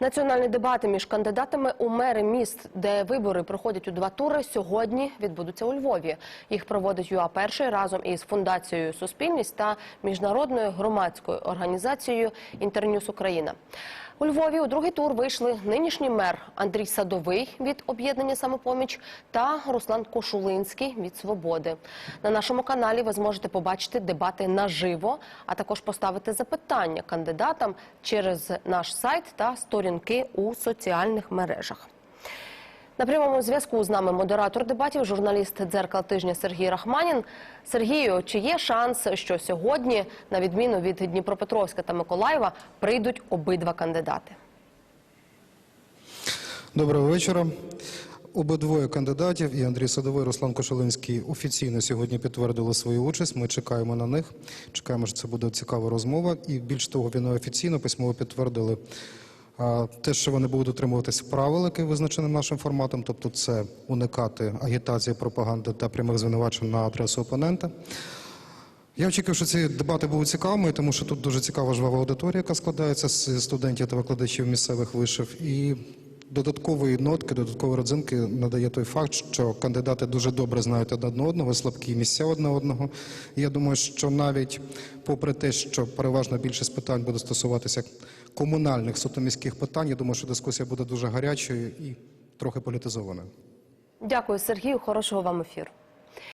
Національні дебати між кандидатами у мери міст, де вибори проходять у два тури, сьогодні відбудуться у Львові. Їх проводить ЮА перший разом із фундацією Суспільність та міжнародною громадською організацією Інтерньюз Україна. У Львові у другий тур вийшли нинішній мер Андрій Садовий від об'єднання самопоміч та Руслан Кошулинський від Свободи. На нашому каналі ви зможете побачити дебати наживо, а також поставити запитання кандидатам через наш сайт та сторінки у соціальних мережах. На прямому зв'язку з нами модератор дебатів, журналіст дзеркал тижня Сергій Рахманін. Сергію, чи є шанс, що сьогодні, на відміну від Дніпропетровська та Миколаєва, прийдуть обидва кандидати? Доброго вечора. Обидвоє кандидатів, і Андрій Садовий, і Руслан Кошелинський, офіційно сьогодні підтвердили свою участь. Ми чекаємо на них. Чекаємо, що це буде цікава розмова. І більш того, вони офіційно письмово підтвердили те, що вони будуть дотримуватися правил, які визначені нашим форматом, тобто це уникати агітації, пропаганди та прямих звинувачень на адресу опонента. Я очікую, що ці дебати будуть цікавими, тому що тут дуже цікава жвава аудиторія, яка складається з студентів та викладачів місцевих вишів. І додаткової нотки, додаткової родзинки надає той факт, що кандидати дуже добре знають один одного, слабкі місця одне одного. Я думаю, що навіть попри те, що переважна більшість питань буде стосуватися комунальних суто міських питань, я думаю, що дискусія буде дуже гарячою і трохи політизованою. Дякую, Сергію. Хорошого вам ефіру.